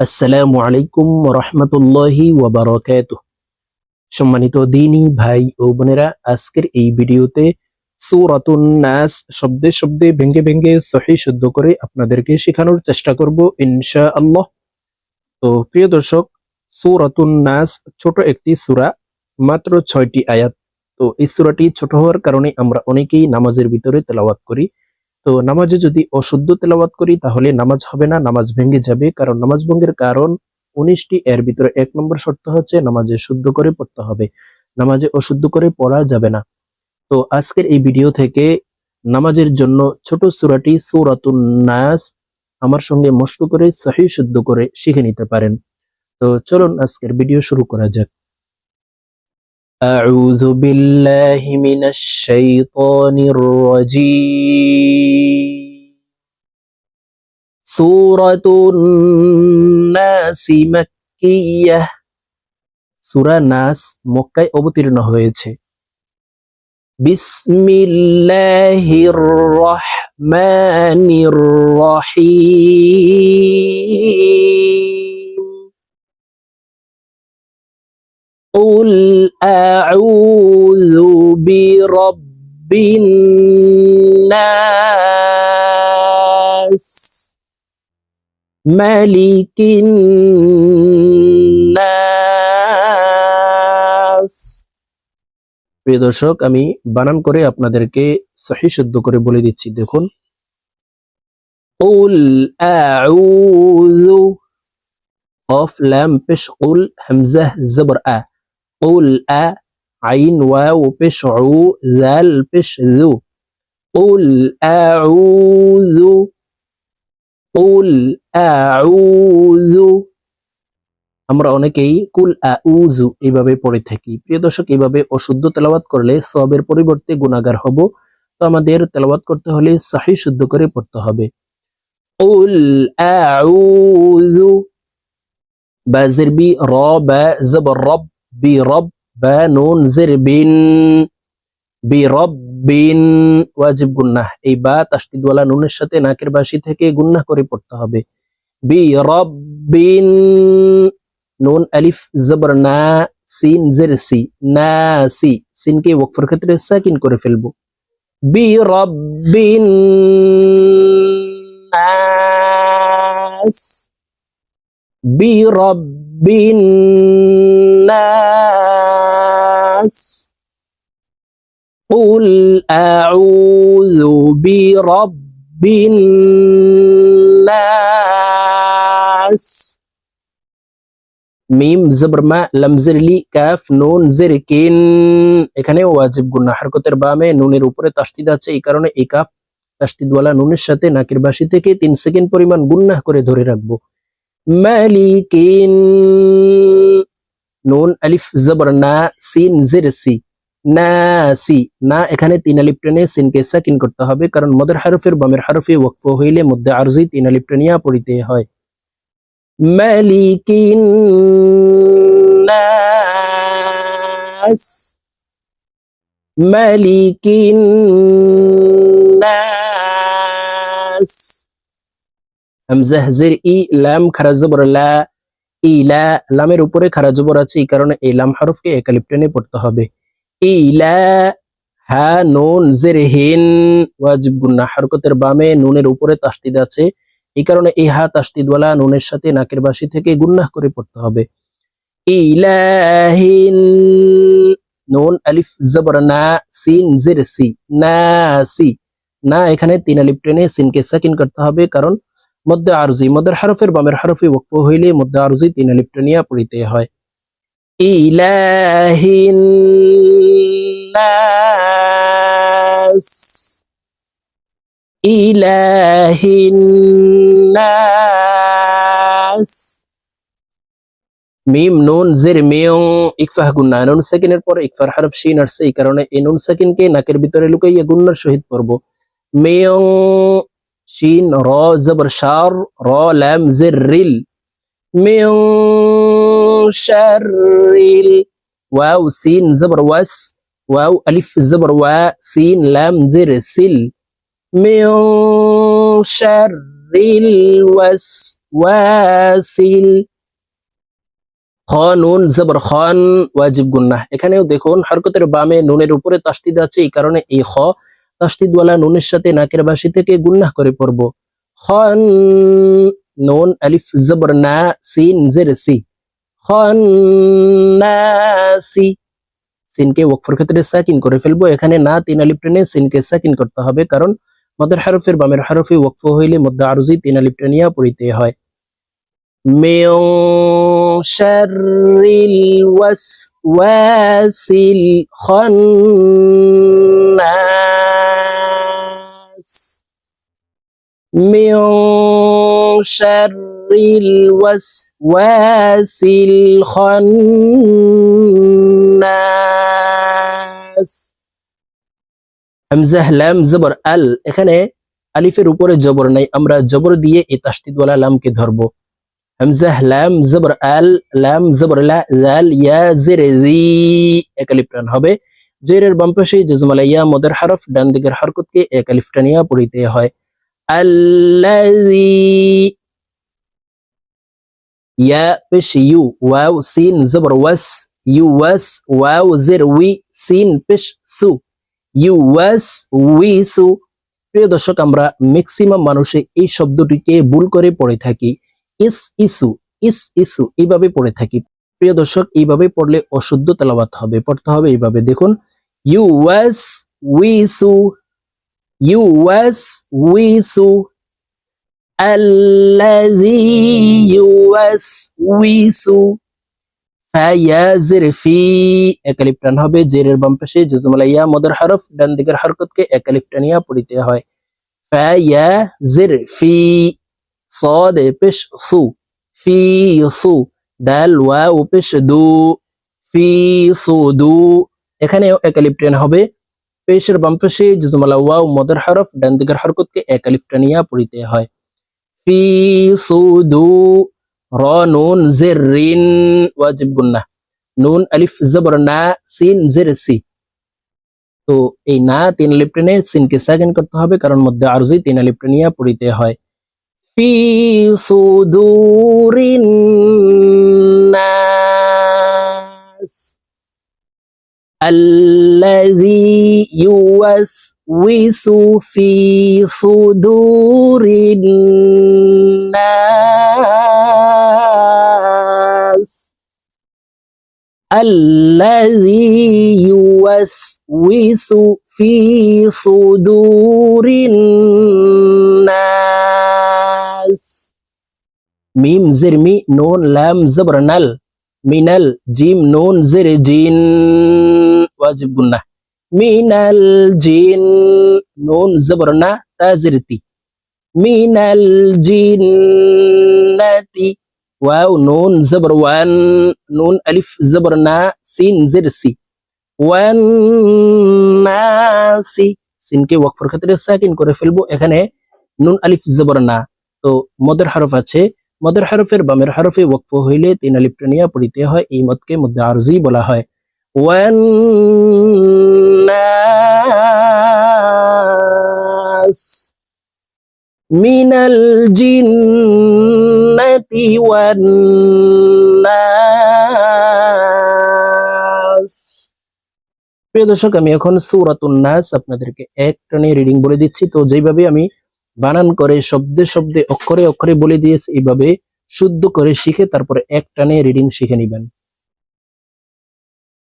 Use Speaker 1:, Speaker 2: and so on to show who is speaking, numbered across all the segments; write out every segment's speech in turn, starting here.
Speaker 1: আসসালামু আলাইকুম রহমতুল্লাহি ওয়াবারকাত সম্মানিত দিনী ভাই ও বোনেরা, আজকের এই ভিডিওতে সূরাতুন নাস শব্দে শব্দে ভেঙ্গে ভেঙ্গে সহি শুদ্ধ করে আপনাদেরকে শেখানোর চেষ্টা করব ইনশা আল্লাহ তো প্রিয় দর্শক, সূরাতুন নাস ছোট একটি সূরা, মাত্র ছয়টি আয়াত। তো এই সূরাটি ছোট হওয়ার কারণে আমরা অনেকেই নামাজের ভিতরে তেলাওয়াত করি। তো নামাজে যদি অশুদ্ধ তেলাওয়াত করি, তাহলে নামাজ হবে না, নামাজ ভেঙে যাবে। কারণ নামাজ ভঙ্গের কারণ উনিশটি, এর ভিতরে এক নম্বর শর্ত হচ্ছে নামাজে শুদ্ধ করে পড়তে হবে। নামাজে অশুদ্ধ করে পড়া যাবে না। তো আজকের এই ভিডিও থেকে নামাজের জন্য ছোট সুরাটি সূরাতুন নাস আমার সঙ্গে মস্ক করে সহি শুদ্ধ করে শিখে নিতে পারেন। তো চলুন আজকের ভিডিও শুরু করা যাক। أعوذ بالله من الشيطان الرجيم سورة الناس مكية সূরা নাস মক্কায় অবতীর্ণ হয়েছে বিসমিল্লাহির রহমানির রহিম قل أعوذ برب الناس ملك الناس প্রিয় দর্শক আমি বানান করে আপনাদেরকে সহি শুদ্ধ করে বলে দিচ্ছি দেখুন قل أعوذ قاف لام পেশ قل همزة زبر أ قل أ عين واو পেশ عو ذال পেশ ذو قل أعوذ قل أعوذ আমরা অনেকেই কুল আউযু এইভাবে পড়ে থাকি প্রিয় দর্শক এইভাবে অশুদ্ধ তেলাওয়াত করলে সবের পরিবর্তে গুনাহগার হব তো আমাদের তেলাওয়াত করতে হলে সহি শুদ্ধ করে পড়তে হবে قل أعوذ بازر بي را با زبر رب বি রব বা নুন জের বি রব ওয়াজিব গুন্নাহ। এই বা তাস্তিদওয়ালা নুনের সাথে নাকের বাসি থেকে গুন্নাহ করে পড়তে হবে। বি রব নুন, আলিফ, জবর, না, সিন জেরসি না, সি, সিনকে ওয়াকফের ক্ষেত্রে সাকিন করে ফেলব। বি রব নাস বি রব নাস قل أعوذ برب الناس মিম জবর মা লামজেরলি কাফ নুন জেরকিন এখানে ওয়াজিব গুন্না হারকতের বামে নুনের উপরে তাসদিদ আছে এই কারণে এই কাফ তাসদিদওয়ালা নুনের সাথে নাকের বাসি থেকে তিন সেকেন্ড পরিমাণ গুন্নাহ করে ধরে রাখবো মালিকিন নুন আলিফ জবর না সিন জের সি না সি না এখানে তিন আলিফ টেনে সিনকে সাকিন করতে হবে, কারণ মদের হারফের বামের হারফে ওয়াকফ হইলে মধ্যে আরজি তিন আলিফ টেনিয়া পড়িতে হয়। মালিকিন নাস। মালিকিন নাস। হামজা জের ই, লাম, খারা, জবর, লা ইলা লামের উপরে আছে, এই কারণে এই লাম হরফকে পড়তে হবে। ইলা হা, নুন, জের, হিন, ওয়াজিব, গুন্না, হরকতের বামে নুনের উপরে তাসদিদ আছে, এই কারণে এই হা তাসদিদওয়ালা নুনের সাথে নাকের বাসি থেকে গুন্নাহ করে পড়তে হবে। ইলাহিন নুন, আলিফ, জবর, না, সিন, জের, সি, না সি। না, এখানে তিন আলিফ টেনে সিনকে সাকিন করতে হবে, কারণ মধ্যে আরজি, মধ্যের হরফের বামের হরফে ওয়াকফ হইলে মধ্যে আরজি তিন আলিফ টেনিয়া পড়িতে হয়। ইলাহিন নাস ইলাহিন নাস মিম নুন, জের মিয়ং ইকফাহ গুন্না নুন সেকেন্ডের পর ইকফার হরফ শিন আসছে এই কারণে এই নুন সেকেন্ডকে নাকের ভিতরে লুকাইয়া গুন্নার সহিত পড়ব। মিয়ং শিন র জবর শার র লাম জের রিল মিয়ং শারিল ওয়াও সিন জবর ওয়াস ওয়াও আলিফ জবর ওয়া সিন লাম জের সিল মিয়ং শারিল ওয়াস ওয়াসিল নুন জবর খন ওয়াজিব গুন্নাহ এখানেও দেখুন হরকতের বামে নুনের উপরে তাস্তিদ আছে, এই কারণে এই খ তাস্তিদওয়ালা নুনের সাথে নাকের বাসি থেকে গুন্নাহ করে পড়ব খন নুন আলিফ জবর না সিন জের সি খন সি সিনকে ওয়াকফের ক্ষেত্রে সাকিন করে ফেলবো এখানে না তিন আলিফ টেনে সিনকে সাকিন করতে হবে কারণ মদের হারফের বামের হারফে ওয়াকফ হইলে মধ্যে আরজি তিন আলিফ টেনিয়া পড়িতে হয় من شر الوسواس الخناس من شر الوسواس الخناس হামজাহ লাম জবর আল এখানে আলিফের উপরে জবর নাই আমরা জবর দিয়ে এই তাসদিদওয়ালা লামকে ধরবো হামজাহ লাম জবর আল লাম জবর লা জাল ইয়া জের জি এক আলিফ টান হবে জেরের বাম পাশে জজমালা ইয়া মদের হরফ ডান দিকের হরকতকে এক আলিফ টানিয়া পড়িতে হয় আল্লাযী ইয়া পেশ ইউ ওয়াও সিন জবর ওয়াস ইউ ওয়াস ওয়াও জের উই সিন পেশ সু ইউ ওয়াস উই সু প্রিয় দর্শক, আমরা ম্যাক্সিমাম মানুষে এই শব্দটিকে ভুল করে পড়ে থাকি। ইস ইসু ইস ইসু, এইভাবে পড়ে থাকি। প্রিয় দর্শক, এইভাবে পড়লে অশুদ্ধ তেলাবাত হবে, পড়তে হবে এইভাবে। দেখুন, ইউ ওয়াস উইসু ইউ ওয়াস উইসু الذي يوسوس ফায়াজের ফি একালিফ টান হবে জেরের বাম পাশে জজমালা ইয়া মদর হরফ ডান দিকের হরকতকে একালিফ টানিয়া পড়িতে হয় ফায়াজের ফি صاد পেশ সু ফি সু ডাল ওয়াও পেশ দু ফি সু দু এখানেও একালিফ টান হবে পেশের বাম পাশে জজমালা ওয়াও, মদর হরফ, ডান দিকের হরকতকে একালিফ টানিয়া পড়িতে হয়। ফি সুদু র, নুন, জের, রিন, ওয়াজিব গুন্না। নুন, আলিফ, জবর, না, সিন, জের, সি। তো এই না, তিন আলিফ টেনে সিনকে সেকেন্ড করতে হবে, কারণ মধ্যে আরজি তিন আলিফ টেনিয়া পড়িতে হয়। ফি সুদুরিন নাস الذي يوسوس في صدور الناس. الذي يوسوس في صدور الناس. ميم زر مي نون لام زبر نل. من الجيم نون زر جين. ওয়াজিব গুন্না মিনাল জিন নুন জবর না তা জেরতি মিনাল জিন্নাতি ওয়াও নুন জবর ওয়ান নুন আলিফ জবর না সিন জের সি ওয়ান নাসি সিনকে ওয়াকফের ক্ষেত্রে সাকিন করে ফেলব এখানে নুন আলিফ জবর না তো মদের হরফ আছে মদের হরফের বামের হরফে ওয়াকফ হইলে তিন আলিফ টানিয়া পড়িতে হয় এই মতকে মধ্যে আরজি বলা হয় মিনাল জিন্নাতি ওয়ান নাস প্রিয় দর্শক, আমি এখন সূরাতুন নাস আপনাদেরকে এক টানে রিডিং বলে দিচ্ছি। তো যেভাবে আমি বানান করে, শব্দে শব্দে, অক্ষরে অক্ষরে বলে দিয়েছে, এইভাবে শুদ্ধ করে শিখে তারপরে এক টানে রিডিং শিখে নিবেন।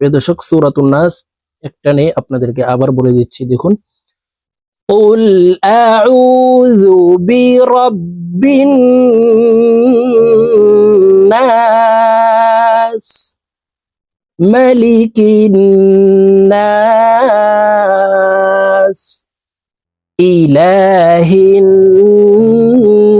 Speaker 1: প্রিয় দর্শক সূরাতুন নাস একটানে আপনাদেরকে আবার বলে দিচ্ছি দেখুন قل أعوذ برب الناس ملك الناس إله الناس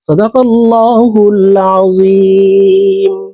Speaker 1: صدق الله العظيم.